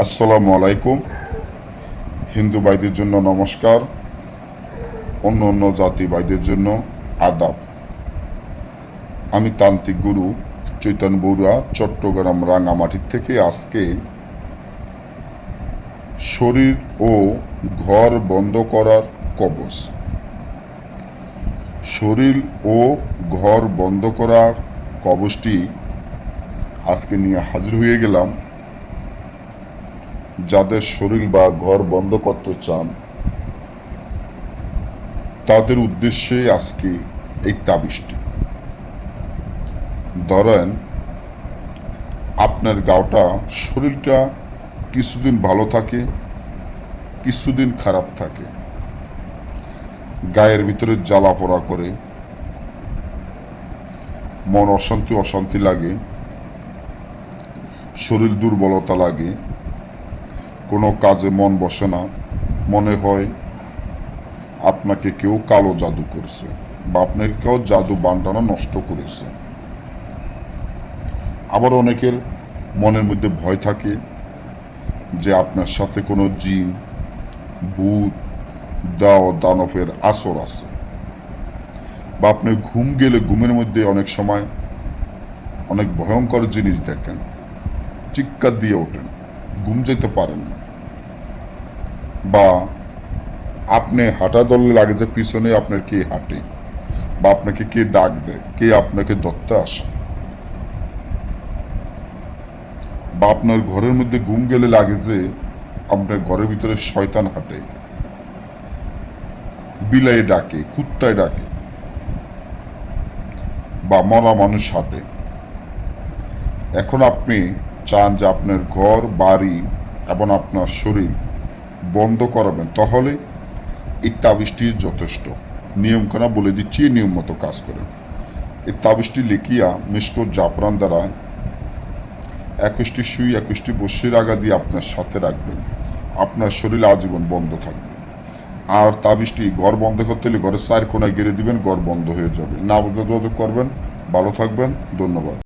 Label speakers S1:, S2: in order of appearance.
S1: আসসালামু আলাইকুম। হিন্দু ভাইদের জন্য নমস্কার, অন্য অন্য জাতি ভাইদের জন্য আদাব। আমি তান্ত্রিক গুরু চৈতন্য বড়ুয়া, চট্টগ্রাম রাঙামাটির থেকে আজকে শরীর ও ঘর বন্ধ করার কবচ। শরীর ও ঘর বন্ধ করার কবচটি আজকে নিয়ে হাজির হয়ে গেলাম। যাদের শরীর বা ঘর বন্ধ করতে চান, তাদের উদ্দেশ্যে আজকে এই তাবিজটি। ধরেন, আপনার গাওটা, শরীরটা কিছুদিন ভালো থাকে, কিছুদিন খারাপ থাকে। গায়ের ভিতরে জ্বালা পোড়া করে, মন অশান্তি অশান্তি লাগে, শরীর দুর্বলতা লাগে কোনো কাজে মন বসে না। মনে হয় আপনাকে কেউ কালো জাদু করছে বা আপনাকে কেউ জাদু বান্টানো নষ্ট করেছে। আবার অনেকের মনের মধ্যে ভয় থাকে যে আপনার সাথে কোনো জিন, ভূত, দাও, দানবের আসর আছে বা আপনি ঘুম গেলে ঘুমের মধ্যে অনেক সময় অনেক ভয়ঙ্কর জিনিস দেখেন, চিৎকার দিয়ে ওঠেন, ঘুম যেতে পারেন না। বা আপনি হাঁটা দলে লাগে যে পিছনে আপনার কে হাঁটে বা আপনাকে কে ডাক দেয়, কে আপনাকে ধরতে আসে? বা আপনার ঘরের মধ্যে ঘুম গেলে লাগে যে আপনার ঘরের ভিতরে শয়তান হাঁটে, বিলাই ডাকে, কুত্তায় ডাকে বা মরা মানুষ হাঁটে। এখন আপনি চান যে আপনার ঘর, বাড়ি এবং আপনার শরীর বন্ধ করাবেন, তাহলে এই তাবিজটি যথেষ্ট। নিয়মখানা বলে দিচ্ছি নিয়ম মতো কাজ করেন। এই তাবিজটি লিখিয়া মিসকর জাফরান দ্বারা একুশটি সুই, একুশটি বসির আগা দিয়ে আপনার সাথে রাখবেন। আপনার শরীর আজীবন বন্ধ থাকবে। আর তাবিজটি ঘর বন্ধ করতে হলে ঘরের চার কোনায় গেড়ে দিবেন, ঘর বন্ধ হয়ে যাবে। না যোগাযোগ করবেন। ভালো থাকবেন। ধন্যবাদ।